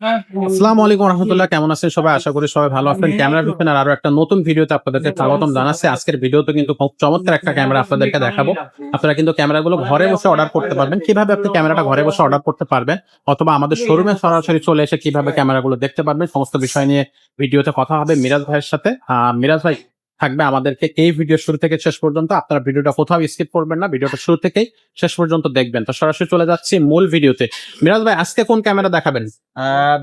আসসালামু আলাইকুম রহমতুল্লাহ কেমন আছেন সবাই? আশা করি সবাই ভালো আছেন। ক্যামেরা ঢুকবেন আর আরও একটা নতুন ভিডিওতে আপনাদেরকে স্বাগতম জানাচ্ছি। আজকের ভিডিওতে কিন্তু খুব চমৎকার একটা ক্যামেরা আপনাদেরকে দেখাবো। আপনারা কিন্তু ক্যামেরাগুলো ঘরে বসে অর্ডার করতে পারবেন। কীভাবে আপনি ক্যামেরাটা ঘরে বসে অর্ডার করতে পারবেন অথবা আমাদের শোরুমে সরাসরি চলে এসে কীভাবে ক্যামেরাগুলো দেখতে পারবেন সমস্ত বিষয় নিয়ে ভিডিওতে কথা হবে মিরাজ ভাইয়ের সাথে। আহ, মিরাজ ভাই থাকবে আমাদেরকে এই ভিডিও শুরু থেকে শেষ পর্যন্ত। আপনারা ভিডিওটা কোথাও স্কিপ করবেন না, ভিডিওটা শুরু থেকেই শেষ পর্যন্ত দেখবেন। তো সরাসরি চলে যাচ্ছি মূল ভিডিওতে মিরাজ ভাই, আজকে কোন ক্যামেরা দেখাবেন?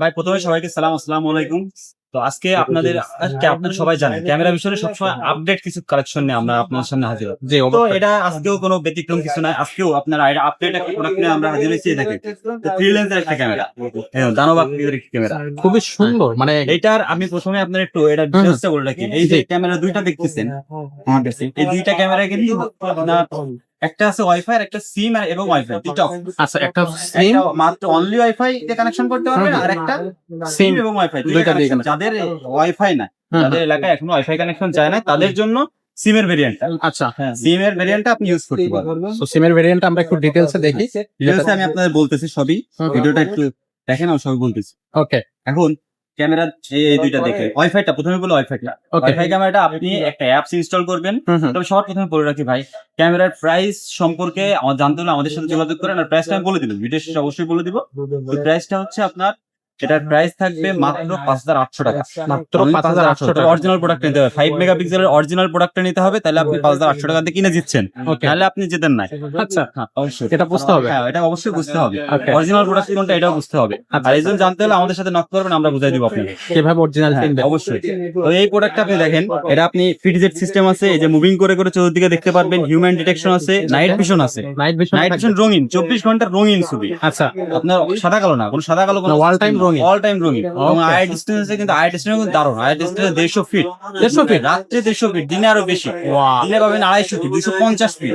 ভাই, প্রথমে সবাইকে সালাম, আসসালাম আলাইকুম। তো আজকে আপনাদের আজকে আপনারা সবাই জানেন ক্যামেরা বিষয়ে সবসময় আপডেট কিছু কালেকশন নিয়ে আমরা আপনার সামনে হাজির হই। জি তো এটা আজকেও কোনো ব্যতিক্রম কিছু নাই আজকেও আপনার আপডেট একটা প্রোডাক্ট নিয়ে আমরা হাজির হয়েছি দেখেন। থ্রি লেন্সের একটা ক্যামেরা দানব ক্যামেরা খুবই সুন্দর মানে এইটার আমি প্রথমে আপনার একটু এটা ডিটেলসটা বলে রাখি। এই যে ক্যামেরা দুইটা দেখতেছেন। আমার কাছে এই দুইটা ক্যামেরা কিন্তু আপনার একটা আছে ওয়াইফাই আর একটা সিম এবং ওয়াইফাই দুইটা আচ্ছা একটা সিম মাত্র অনলি ওয়াইফাই দিয়ে কানেকশন করতে পারবেন আর একটা সিম এবং ওয়াইফাই দুইটা দিয়ে যাদের ওয়াইফাই না যাদের এলাকায় এখনও ওয়াইফাই কানেকশন যায় না তাদের জন্য সিমের ভেরিয়েন্টটা আচ্ছা। সিমের ভেরিয়েন্টটা আপনি ইউজ করতে পারবেন। তো সিমের ভেরিয়েন্ট আমরা একটু ডিটেলসে দেখি। ডিটেলসে আমি আপনাদের বলতেছি সবই। ভিডিওটা একটু দেখেন আমি সবই বলতেছি। ওকে এখন ক্যামেরা এই দুইটা দেখে। ওয়াইফাইটা প্রথমে বলে ওয়াইফাইটা ওয়াইফাই ক্যামেরাটা আপনি একটা অ্যাপস ইনস্টল করবেন। তবে সবার প্রথমে বলে রাখি ভাই ক্যামেরার প্রাইস সম্পর্কে আমার জানতে হলে আমাদের সাথে যোগাযোগ করেন আর প্রাইসটা আমি বলে দিলাম ভিডিও শেষে অবশ্যই বলে দিব। প্রাইসটা হচ্ছে আপনার এটার প্রাইস থাকবে মাত্র পাঁচ হাজার আটশো টাকা। মাত্র পাঁচ হাজার আটশো টাকা। অরিজিনাল প্রোডাক্ট নিতে হবে। ফাইভ মেগাপিক্সেলের অরিজিনাল প্রোডাক্টটা নিতে হবে তাহলে আপনি পাঁচ হাজার আটশো টাকা দিয়ে কিনে দিচ্ছেন। তাহলে আপনি যেতেন না আচ্ছা। হ্যাঁ অবশ্যই। এটা বুঝতে হবে। হ্যাঁ এটা অবশ্যই বুঝতে হবে। অরিজিনাল প্রোডাক্ট কোনটা এটাও বুঝতে হবে। আচ্ছা। আর এই জন্য জানতে হলে আমাদের সাথে নক করবেন আমরা বুঝাই দিব আপনাকে। কীভাবে অরিজিনাল হ্যাঁ, অবশ্যই। তো এই প্রোডাক্টটা আপনি দেখেন এটা আপনি ফিটজেট সিস্টেম আছে এই যে মুভিং করে করে চতুর্দিকে দেখতে পারবেন হিউম্যান ডিটেকশন আছে নাইট ভিশন আছে। নাইট ভিশন নাইট ভিশন রঙিন চব্বিশ ঘণ্টা রঙিন ছবি। আচ্ছা। আপনার সাদা কালো না কোনো সাদা কালো কোনো all time রঙিন। অল টাইম রঙিন। এবং আই ডিস্টেন্স কিন্তু আই ডিস্টেন্স কিন্তু দারুণ। আই ডিস্টেন্স দেড়শো ফিট 150 feet? রাত্রে দেড়শো ফিট দিনে আরও বেশি। দিনে পাবেন আড়াইশো ফিট দুশো পঞ্চাশ ফিট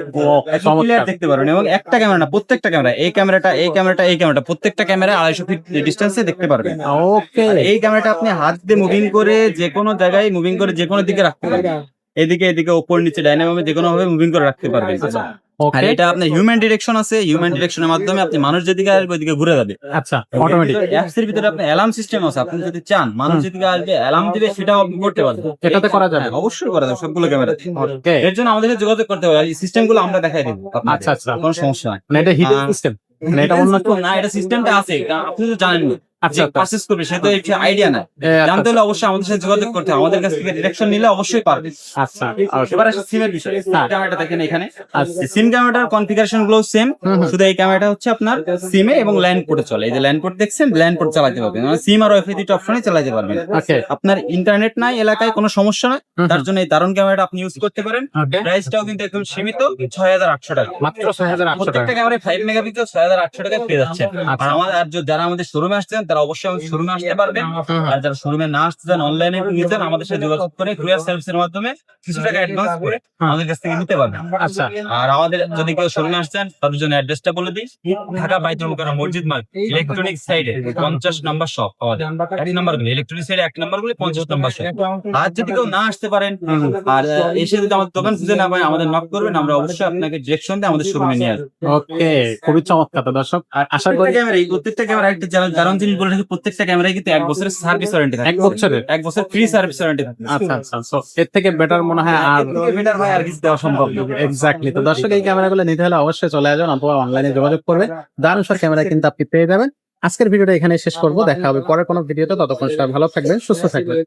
ক্লিয়ার দেখতে পারবেন। এবং একটা ক্যামেরা না প্রত্যেকটা ক্যামেরা এই ক্যামেরাটা এই ক্যামেরাটা এই ক্যামেরাটা প্রত্যেকটা ক্যামেরা আড়াইশো ফিট ডিস্টেন্সে দেখতে পারবেন। ওকে আর এই ক্যামেরাটা আপনি হাত দিয়ে মুভিং করে যে কোনো জায়গায় মুভিং করে যে কোনো দিকে রাখতে পারবেন। এদিকে এদিকে ওপর নিচে ডাইনামে যে কোনো ভাবে মুভিং করে রাখতে পারবেন। আর এটা আপনার হিউম্যান ডিরেকশন আছে হিউম্যান ডিরেকশনের মাধ্যমে আপনি মানুষ যেদিকে আসবে ওইদিকে ঘুরে যাবে। আচ্ছা অটোমেটিক অ্যাপস এর ভিতরে আপনি অ্যালার্ম সিস্টেম আছে আপনি যদি চান মানুষ যেদিকে আসবে অ্যালার্ম দিবে সেটাও আপনি করতে পারবেন। এটাতে করা যাবে। হ্যাঁ, অবশ্যই করা যাবে সবগুলো ক্যামেরা ওকে এর জন্য আমাদের যোগাযোগ করতে হবে এই সিস্টেমগুলো আমরা দেখাই দেবো। আচ্ছা আচ্ছা। কোনো সমস্যা নাই। মানে এটা হিডেন সিস্টেম মানে এটা অন্য না এটা সিস্টেমটা আছে আপনি তো জানেন না আচ্ছা আচ্ছা। করবে সে তো আইডিয়া নাই আচ্ছা, জানতে হলে অবশ্যই আমাদের সাথে যোগাযোগ করতে হবে। আমাদের কাছ থেকে ডিরেকশন নিলে অবশ্যই পারবে। আচ্ছা এবার আসে সিমের বিষয়। ক্যামেরাটা দেখেন এখানে। সিম ক্যামেরাটার কনফিগারেশনগুলো সেম। শুধু এই ক্যামেরাটা হচ্ছে আপনার সিমে এবং ল্যান্ড পোর্টে চলে। এই যে ল্যান্ড পোর্ট দেখছেন ল্যান্ড পোর্ট চালাতে পারবেন। মানে সিম আর ওয়াইফাই দুটো অপশনে চালাতে পারবেন। আপনার ইন্টারনেট নাই এলাকায় কোনো সমস্যা নয় তার জন্য এই দারুণ ক্যামেরাটা আপনি ইউজ করতে পারেন। প্রাইসটাও কিন্তু একদম সীমিত ছয় হাজার আটশো টাকা। মাত্র ছয় হাজার আটশো টাকা। প্রত্যেকটা ক্যামেরায় ফাইভ মেগাপিক্সেল ছয় হাজার আটশো টাকায় পেয়ে যাচ্ছেন। আচ্ছা। আর আমাদের আর যারা আমাদের শোরুমে আসছেন তারা অবশ্যই শোরুমে আসতে পারবেন আর যারা শোরুমে না আসতে চান অনলাইনে নিতেন আমাদের সাথে যোগাযোগ করে কুরিয়ার সার্ভিসের মাধ্যমে কিছু টাকা অ্যাডভান্স করে আমাদের কাছ থেকে নিতে পারবেন। আচ্ছা। আর আমাদের যদি কেউ শোরুমে আসছেন তাদের জন্য অ্যাড্রেসটা বলে দিই। ঢাকা বাইতুল মোকাররম মসজিদ মার্গ ইলেকট্রনিক সাইডে পঞ্চাশ নাম্বার শপ পাওয়া যায়। এক নাম্বার গুলি ইলেকট্রনিক সাইডে এক নাম্বার গুলি পঞ্চাশ নাম্বার শপ আর যদি কেউ না আসতে পারেন আর এসে যদি আমাদের দোকান খুঁজে না পায় আমাদের নক করবেন আমরা অবশ্যই আপনাকে ডিরেকশন দিয়ে আমাদের শোরুমে নিয়ে আসব। ওকে খুবই চমৎকার দর্শক। আর আশা করি- ক্যামেরা প্রত্যেকটা ক্যামেরা একটা যারা- কারণ জিনিস বলে রাখি প্রত্যেকটা ক্যামেরায় কিন্তু এক বছরের সার্ভিস ওয়ারেন্টি থাকে। এক বছরের। এক বছর ফ্রি সার্ভিস ওয়ারেন্টি আচ্ছা আচ্ছা এর থেকে বেটার মনে হয় আর বেটার হয় আর কিছু দেওয়া সম্ভব না। এক্স্যাক্টলি তো দর্শক এই ক্যামেরাগুলো নিতে হলে অবশ্যই চলে আসবেন অথবা অনলাইনে যোগাযোগ করবে। দারুণ সব ক্যামেরা কিন্তু আপনি পেয়ে যাবেন। আজকের ভিডিওটা এখানে শেষ করব। দেখা হবে পরে কোনো ভিডিওতে। ততক্ষণ সবাই ভালো থাকবেন সুস্থ থাকবেন।